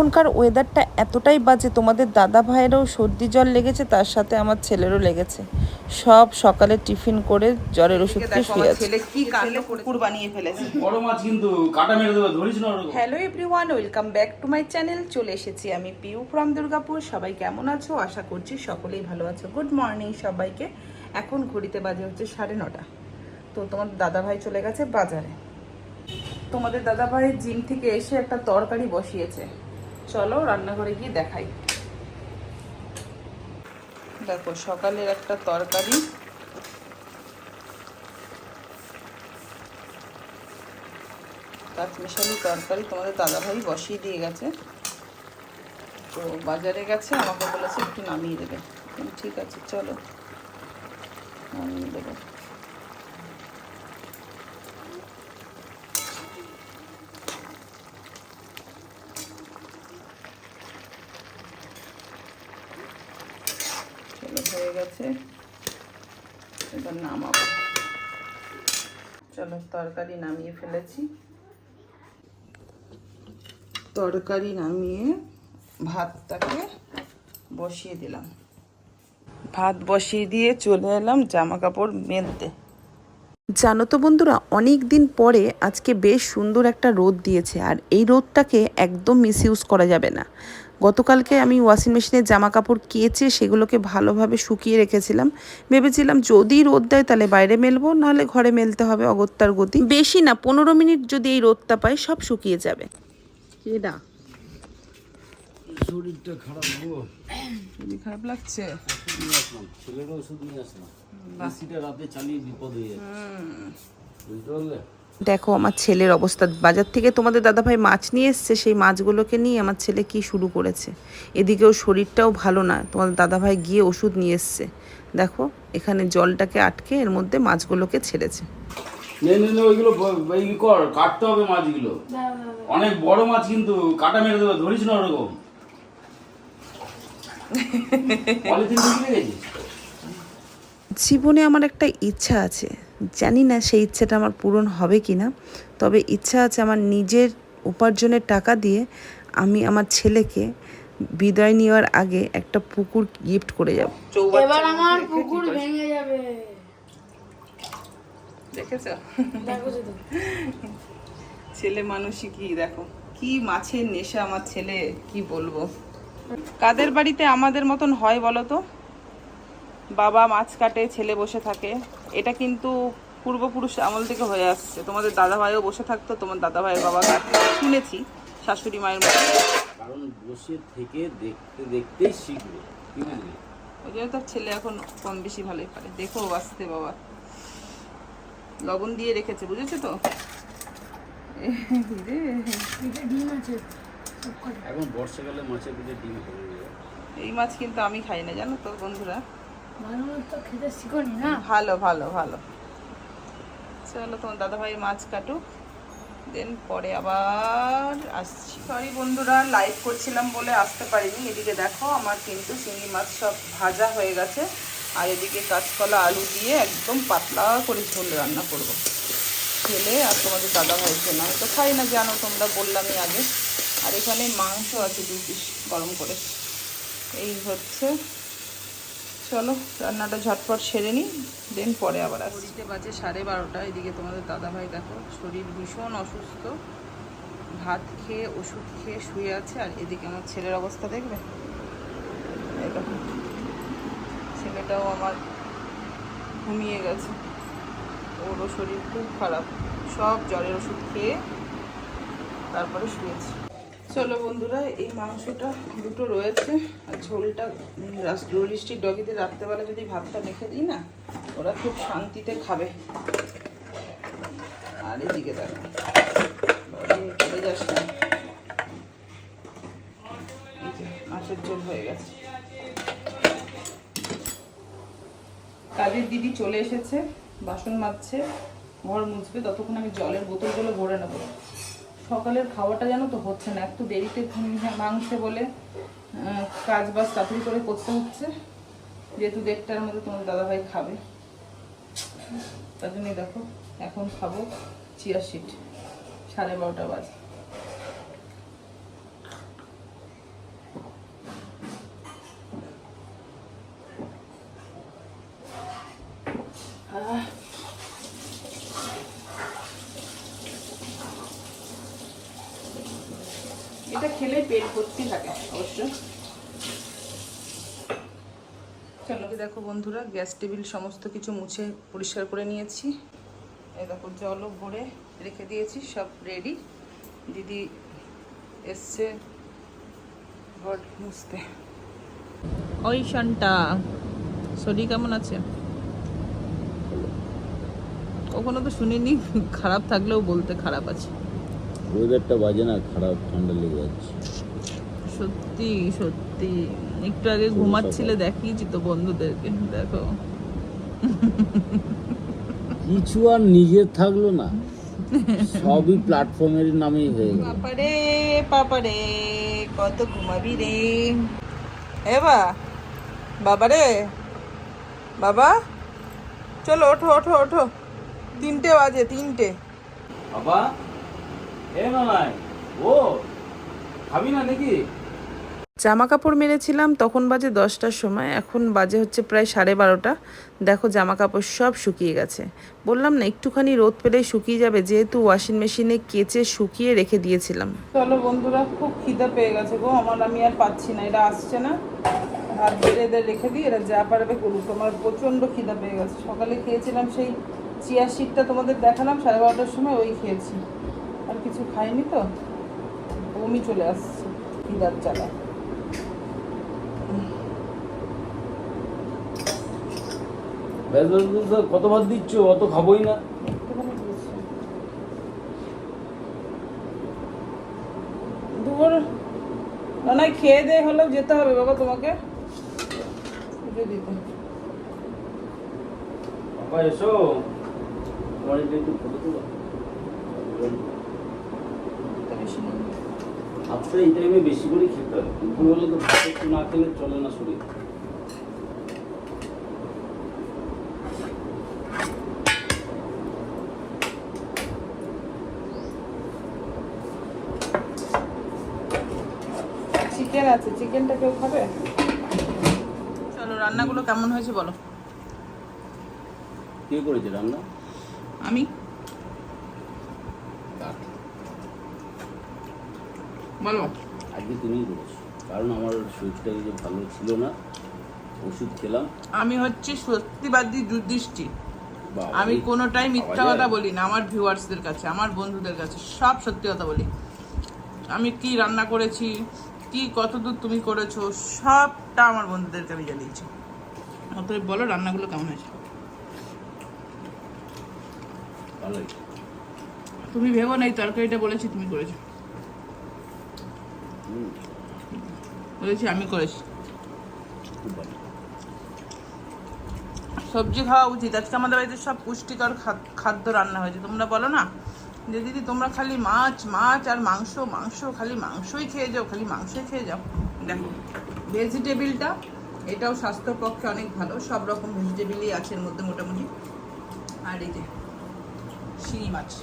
এখনকার ওয়েদারটা এতটাই বাজে তোমাদের দাদা ভাইয়েরও সর্দি জ্বর লেগেছে তার সাথে আমার ছেলেরও লেগেছে। সব সকালে টিফিন করে জ্বরের ওষুধ খেয়ে শুয়ে আছে। ছেলে কি কাণ্ড কুকুর বানিয়ে ফেলেছে। বড় মাছ কিন্তু কাটা মেরে দেবে ধরিস না ওরকম। Hello everyone welcome back to my channel চলে এসেছি আমি পিউ ফ্রম দুর্গাপুর। সবাই কেমন আছো? আশা করছি সকলেই ভালো আছো। গুড মর্নিং সবাইকে। এখন ঘড়িতে বাজে হচ্ছে সাড়ে নটা। তো তোমার দাদা ভাই চলে গেছে বাজারে। তোমাদের দাদা ভাই জিম থেকে এসে একটা তরকারি বসিয়েছে। চলো রান্নাঘরে গিয়ে দেখাই। দেখো, সকালের একটা তরকারি। কাঁচমিশালি তরকারি তোমাদের দাদাভাই বসিয়ে দিয়ে গেছে। তো বাজারে গেছে, আমাকে বলেছে একটু নামিয়ে দেবে। ঠিক আছে, চলো। নামিয়ে দেবো চলো হয়ে গেছে এবার নামাবো। চলো, তরকারি নামিয়ে ফেলেছি। তরকারি নামিয়ে ভাতটাকে বসিয়ে দিলাম। ভাত বসিয়ে দিয়ে চলে এলাম জামা কাপড় মেলতে। জানো তো বন্ধুরা অনেক দিন পরে আজকে বেশ সুন্দর একটা রোদ দিয়েছে, আর এই রোদটাকে একদম মিসইউজ করা যাবে না। গতকালকে আমি ওয়াশিং মেশিনে জামা কাপড় কেচে সেগুলোকে ভালোভাবে শুকিয়ে রেখেছিলাম। ভেবেছিলাম যদি রোদ দেয় তাহলে বাইরে মেলবো নাহলে ঘরে মেলতে হবে অগত্যার গতি। বেশি না পনেরো মিনিট যদি এই রোদটা পায় সব শুকিয়ে যাবে। কেডা? শরীরটা খারাপ গো। শরীর খারাপ লাগছে? নিয়ে ওষুধ নিয়ে আসলাম। রাতে চালিয়ে বিপদ হয়ে যাচ্ছে। বুঝতে পারলে? দেখো আমার ছেলের অবস্থা। বাজার থেকে তোমাদের দাদাভাই মাছ নিয়ে এসছে সেই মাছগুলোকে নিয়ে আমার ছেলে কি শুরু করেছে? এদিকেও শরীরটাও ভালো না তোমাদের দাদাভাই গিয়ে ওষুধ নিয়ে এসছে। দেখো এখানে জলটাকে আটকে এর মধ্যে মাছগুলোকে ছেড়েছে। নে নে নে ওইগুলো ব- ব- ই কর কাটতে হবে মাছগুলো। অনেক বড় মাছ কিন্তু কাটা মেরে দেবে ধরিস না ওরকম। জীবনে আমার একটা ইচ্ছা আছে। জানি না সেই ইচ্ছাটা আমার পূরণ হবে কি না তবে ইচ্ছা আছে আমার নিজের উপার্জনের টাকা দিয়ে আমি আমার ছেলেকে বিদায় নেওয়ার আগে একটা পুকুর গিফট করে যাব। এবার আমার পুকুর ভেঙে যাবে। দেখেছ? দেখো ছেলে মানুষই কি দেখো কি মাছের নেশা আমার ছেলে কি বলব? কাদের বাড়িতে আমাদের মতন হয় বলো তো? বাবা মাছ কাটে ছেলে বসে থাকে। এটা কিন্তু পূর্বপুরুষ আমল থেকে হয়ে আসছে। তোমাদের দাদা ভাইও বসে থাকতো তোমার দাদা ভাইয়ের বাবা কাটতো। শুনেছি শাশুড়ি মায়ের মতো। কারণ বসে থেকে দেখতে দেখতেই শিখবে কি ওই জন্য তার ছেলে এখন কম বেশি ভালোই পারে। দেখো আসতে বাবা। লবণ দিয়ে রেখেছে বুঝেছ তো? এখন বর্ষাকালে মাছের পেটে ডিম এই মাছ কিন্তু আমি খাই না জানো তো বন্ধুরা? ভালো তো খেতে শিখনি না? ভালো ভালো ভালো। চলো তোমার দাদা ভাই মাছ কাটুক দেন পরে আবার আসছি। সরি বন্ধুরা লাইভ করছিলাম বলে আসতে পারিনি। এদিকে দেখো আমার কিন্তু চিংড়ি মাছ সব ভাজা হয়ে গেছে। আর এদিকে কাঁচকলা আলু দিয়ে একদম পাতলা করে ঝোল রান্না করব। ছেলে আর তোমাদের দাদা ভাইয়ের জন্য আমি তো খাই না জানো তোমরা বললামই আগে। আর এখানে মাংস আছে দু পিস গরম করে। এই হচ্ছে চলো রান্নাটা ঝটপট সেরে নিই দেন পরে আবার আসি ঘড়িতে বাজে সাড়ে বারোটা এদিকে তোমাদের দাদাভাই দেখো শরীর ভীষণ অসুস্থ। ভাত খেয়ে ওষুধ খেয়ে শুয়ে আছে আর এদিকে আমার ছেলের অবস্থা দেখবে? ছেলেটাও আমার ঘুমিয়ে গেছে। ওরও শরীর খুব খারাপ। সব জ্বরের ওষুধ খেয়ে তারপরে শুয়েছে। চলো বন্ধুরা, এই মাংসটা দুটো রয়েছে। আর ঝোলটা রোলিস্টিক ডগিতে রাত্রেবেলা যদি ভাতটা মেখে দিই না, ওরা খুব শান্তিতে খাবে। আর এদিকে দেখো মাছের ঝোল হয়ে গেছে। কাজের দিদি চলে এসেছে, বাসন মাজছে, ঘর মুছবে, ততক্ষণ আমি জলের বোতলগুলো ভরে নেব। সকালের খাওয়াটা জানো তো হচ্ছে না, একটু দেরিতে মাংসে বলে কাজ বাজ তাড়াতাড়ি করে করতে হচ্ছে। যেহেতু দেড়টার মধ্যে তোমার দাদাভাই খাবে। তার জন্যই দেখো, এখন খাব চিয়া সিট সাড়ে বারোটা বাজে। এটা খেলে পেট ভর্তি থাকে অবশ্য। দেখো বন্ধুরা, গ্যাস টেবিল সমস্ত কিছু মুছে পরিষ্কার করে নিয়েছি। এই দেখো জলও ভরে রেখে দিয়েছি, সব রেডি দিদি এসছে ঘর মুছতে। ওই শানটা শরীর কেমন আছে? কখনো তো শুনিনি, খারাপ থাকলেও বলতে খারাপ আছে। ওয়েদারটা বাজে না খারাপ ঠান্ডা লেগে যাচ্ছে। সত্যি সত্যি। একটু আগে ঘুমাচ্ছিলে দেখিয়েছি তো বন্ধুদেরকে দেখো। কিছু আর নিজের থাকল না। সবই প্ল্যাটফর্মের নামেই হয়ে গেল। পাপারে পাপারে কত ঘুমাবি রে। এবা বাবা রে বাবা চলো ওঠো ওঠো ওঠো। তিনটে বাজে তিনটে। বাবা এ মামাই ও খাবি না নাকি? জামা কাপড় মেরেছিলাম তখন বাজে দশটার সময় এখন বাজে হচ্ছে প্রায় সাড়ে বারোটা। দেখো জামা কাপড় সব শুকিয়ে গেছে। বললাম না একটুখানি রোদ পেলেই শুকিয়ে যাবে যেহেতু ওয়াশিং মেশিনে কেচে শুকিয়ে রেখে দিয়েছিলাম। চলো বন্ধুরা খুব খিদে পেয়ে গেছে গো আমার আমি আর পাচ্ছি না এটা আসছে না। ভাত বেড়ে এদের রেখে দিই এরা যা পারবে করুক আমার প্রচণ্ড খিদা পেয়ে গেছে। সকালে খেয়েছিলাম সেই চিয়া শিটটা তোমাদের দেখালাম সাড়ে বারোটার সময় ওই খেয়েছি। আর কিছু খাইনি তো। বমি চলে আসছে খিদার জ্বালা কত ভাত দিচ্ছ? অত খাবোই না। দুপুর না খেয়ে দিয়ে হলেও যেতে হবে বাবা তোমাকে। দিতে। বাবা এসো। তোমার একটু ফটো তোলো। ভাতটা এই টাইমে বেশি করে খেতে হবে। দুপুর হলে তো ভাত একটু না খেলে চলে না শরীর। চিকেন আছে চিকেনটা কেউ খাবে? চলো রান্নাগুলো কেমন হয়েছে বলো? কে করেছে রান্না আমি বলো আজকে তুমিই করেছ কারণ আমার শরীরটা যে ভালো ছিল না ওষুধ খেলাম। আমি হচ্ছে সত্যিবাদী যুধিষ্ঠি আমি কোনোটাই মিথ্যা কথা বলি না আমার ভিউয়ার্সদের কাছে আমার বন্ধুদের কাছে সব সত্যি কথা বলি। আমি কি রান্না করেছি কি কতদূর তুমি করেছ সবটা আমার বন্ধুদেরকে আমি জানিয়েছি। অতএব বলো রান্নাগুলো কেমন হয়েছে? তুমি ভেবো না এই তরকারিটা বলেছি তুমি করেছ। বলেছি আমি করেছি। সবজি খাওয়া উচিত। আজকে আমাদের বাড়িতে সব পুষ্টিকর খাদ- খাদ্য রান্না হয়েছে। তোমরা বলো না? যে দিদি তোমরা খালি মাছ মাছ আর মাংস মাংস খালি মাংসই খেয়ে যাও খালি মাংসই খেয়ে যাও। দেখো ভেজিটেবিলটা এটাও স্বাস্থ্যের পক্ষে অনেক ভালো। সব রকম ভেজিটেবিলই আছে এর মধ্যে মোটামুটি। আর এই যে শিঙি মাছ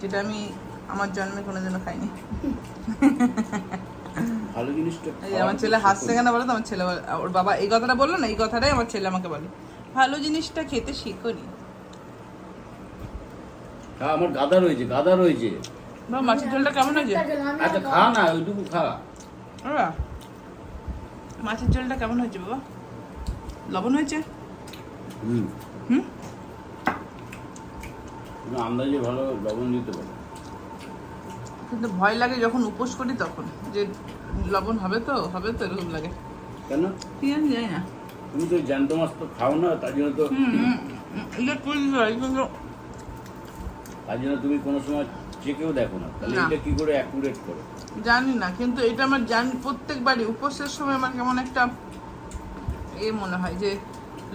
যেটা আমি আমার জন্মে কোনোদিনও খাইনি। ভালো জিনিসটা এই আমার ছেলে হাসছে কেন বলো তো? আমার ছেলে ওর বাবা এই কথাটা বলল না? এই কথাটাই আমার ছেলে আমাকে বলে। ভালো জিনিসটা খেতে শিখোনি। হ্যাঁ আমার গাদা রয়েছে গাদা রয়েছে। বাবা মাছের ঝোলটা কেমন হয়েছে? আচ্ছা খা না ওইটুকু খা। মাছের ঝোলটা কেমন হয়েছে বাবা? লবণ হয়েছে? হুম। হুম? আন্দাজে ভালো লবণ দিতে পারো। কিন্তু ভয় লাগে যখন উপোস করি তখন। যে লবণ হবে তো হবে তো এরকম লাগে। কেন? কি জানি জানি না। তুমি তো জ্যান্ত মাছ তো খাও না তার জন্য তো এটা করি কিন্তু তার জন্য তুমি কোনো সময় চেকেও দেখো না। তাহলে এটা কি করে অ্যাকুরেট করো? জানি না কিন্তু এটা আমার জানি প্রত্যেকবারই উপোসের সময় আমার কেমন একটা এ মনে হয় যে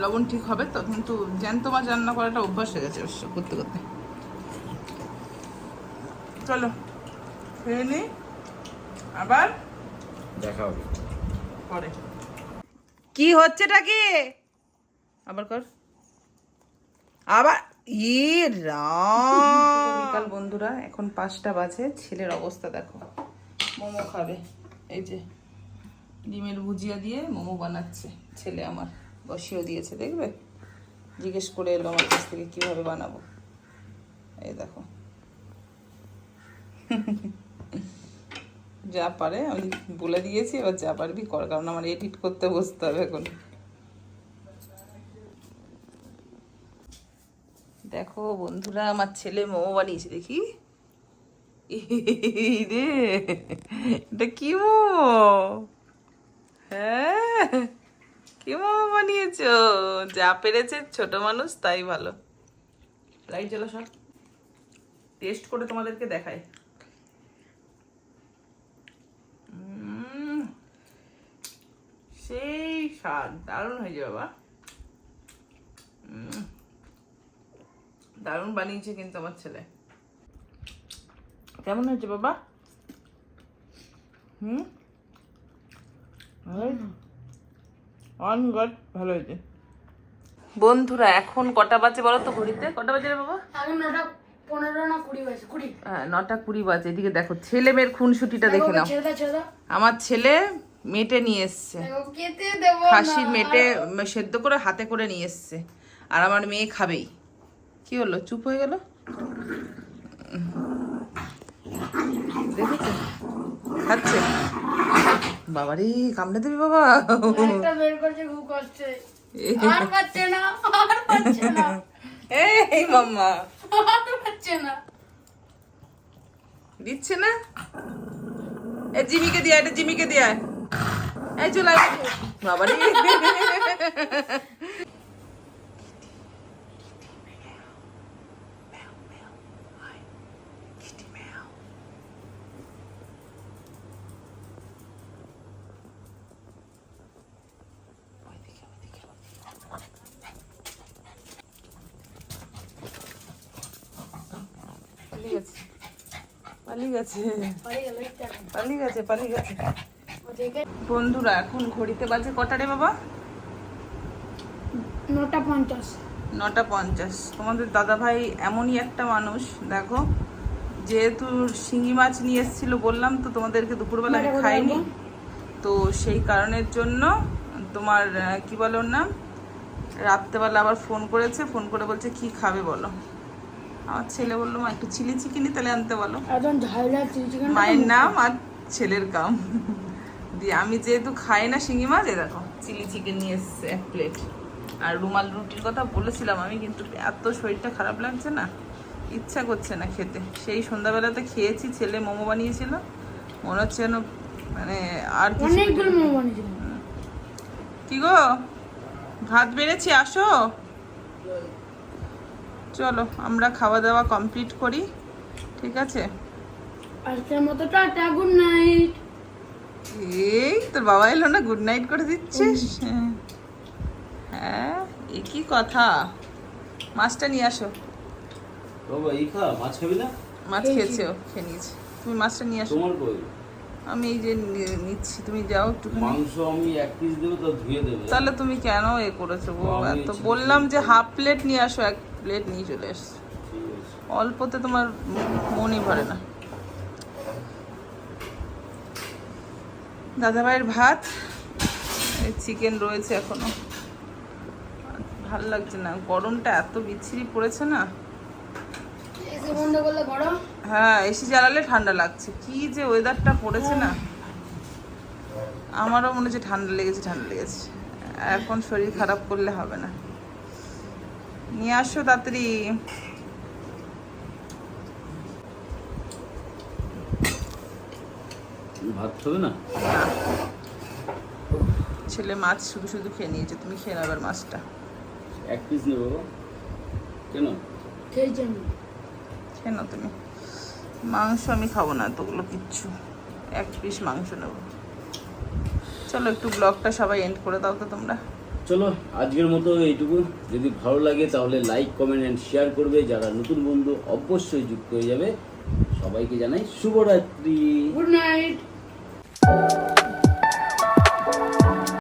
লবণ ঠিক হবে তো কিন্তু জ্যান্ত মাছ রান্না করাটা অভ্যাস হয়ে গেছে অবশ্য করতে করতে। চলো। খেয়ে নি আবার দেখা হবে। পরে। কি হচ্ছেটা কি? আবার কর। আবার ইয়ে বিকাল বন্ধুরা এখন পাঁচটা বাজে ছেলের অবস্থা দেখো। মোমো খাবে। এই যে ডিমের ভুজিয়া দিয়ে মোমো বানাচ্ছে ছেলে আমার। বসিয়েও দিয়েছে দেখবে? জিজ্ঞেস করে এলো আমার কাছ থেকে কীভাবে বানাবো। এই দেখো। যা পারে, আমি বলে দিয়েছি, এবার যা পারবি কর, কারণ আমার এডিট করতে বসতে হবে এখন। দেখো বন্ধুরা, আমার ছেলে মোমো বানিয়েছে, দেখি। রে, এটা কি মোমো? হ্যাঁ কি মোমো বানিয়েছো? যা পেরেছে ছোট মানুষ, তাই ভালো। লাইট জ্বালা সব? টেস্ট করে তোমাদেরকে দেখায় সেই স্বাদ দারুণ হয়েছে বাবা। দারুণ বানিয়েছে কিন্তু আমার ছেলে। কেমন হয়েছে বাবা? হুম? অন গড ভালো হয়েছে। বন্ধুরা এখন কটা বাজে বলো তো ঘড়িতে? কটা বাজে রে বাবা? নটা কুড়ি বাজে হ্যাঁ নটা কুড়ি বাজে। এদিকে দেখো ছেলে মেয়ের খুনসুটিটা দেখে নাও। আমার ছেলে মেটে নিয়ে এসছে। খাসির মেটে সেদ্ধ করে হাতে করে নিয়ে এসছে। আর আমার মেয়ে খাবেই। কি হলো? চুপ হয়ে গেল? দেখেছ? খাচ্ছে। বাবারে কামড়ে দিবি বাবা। এই মাম্মা। দিচ্ছে না? এ জিমিকে দিয়া এটা জিমিকে দিয়া এই চলে আয়। পালিয়ে গেছে। পালিয়ে গেছে। পালিয়ে গেছে পালিয়ে গেছে। বন্ধুরা এখন ঘড়িতে বাজে কটা রে বাবা? নটা পঞ্চাশ। নটা পঞ্চাশ। তোমাদের দাদা ভাই এমনই একটা মানুষ দেখো। যেহেতু শিঙি মাছ নিয়ে এসেছিল বললাম তো তোমাদেরকে দুপুরবেলা আমি খাইনি। তো সেই কারণের জন্য তোমার কি বলো নাম? রাত্রেবেলা আবার ফোন করেছে ফোন করে বলছে কি খাবে বলো? আমার ছেলে বলল মা একটু চিলি চিকেনই তাহলে আনতে বলো। মায়ের নাম আর ছেলের কাম। দিয়ে। আমি যেহেতু খাই না শিঙি মাছ এ দেখো চিলি চিকেন নিয়ে এসছে এক প্লেট আর রুমাল রুটির কথা বলেছিলাম আমি কিন্তু এত শরীরটা খারাপ লাগছে না ইচ্ছা করছে না খেতে। সেই সন্ধ্যাবেলাতে খেয়েছি ছেলে মোমো বানিয়েছিল। মনে হচ্ছে যেন মানে আর কি গো? ভাত বেড়েছি? আসো। চলো আমরা খাওয়া দাওয়া কমপ্লিট করি ঠিক আছে? আজকের মতো টাটা গুড নাইট এই তোর বাবা এলো না গুড নাইট করে দিচ্ছিস? হ্যাঁ এ কি কথা? মাছটা নিয়ে আসো। বাবা এই খা মাছ খাবি না? মাছ খেয়েছে। ও খেয়ে নিয়েছে। তুমি মাছটা নিয়ে আসো। তোমার কই? আমি এই যে নিচ্ছি তুমি যাও একটু মাংস আমি এক পিস দেবো তো ধুয়ে দেবে। তাহলে তুমি কেন এ করেছ গো ছি- বললাম যে হাফ প্লেট নিয়ে আসো এক প্লেট নিয়ে চলে আছে। অল্পতে তোমার মনই ভরে না। দাদাভাইয়ের ভাত চিকেন রয়েছে এখনও। ভালো লাগছে না গরমটা এত বিচ্ছিরি পড়েছে না। হ্যাঁ এসি জ্বালালে ঠান্ডা লাগছে কি যে ওয়েদারটা পড়েছে না। আমারও মনে হচ্ছে ঠান্ডা লেগেছে ঠান্ডা লেগেছে। এখন শরীর খারাপ করলে হবে না। নিয়ে আসো তাড়াতাড়ি। ভাত খাবে না? ছেলে মাছ শুধু শুধু খেয়ে নিয়েছে তুমি খেয়ে নেবার মাছটা। এক পিস নেব কেন? খেয়ে নাও তুমি। মাংস আমি খাব না এতগুলো কিচ্ছু। এক পিস মাংস নেব। চলো একটু ব্লগটা সবাই এন্ড করে দাও তো তোমরা। চলো আজকের মতো এইটুকু। যদি ভালো লাগে তাহলে লাইক কমেন্ট অ্যান্ড শেয়ার করবে। যারা নতুন বন্ধু অবশ্যই যুক্ত হয়ে যাবে। সবাইকে জানাই শুভরাত্রি। Good night you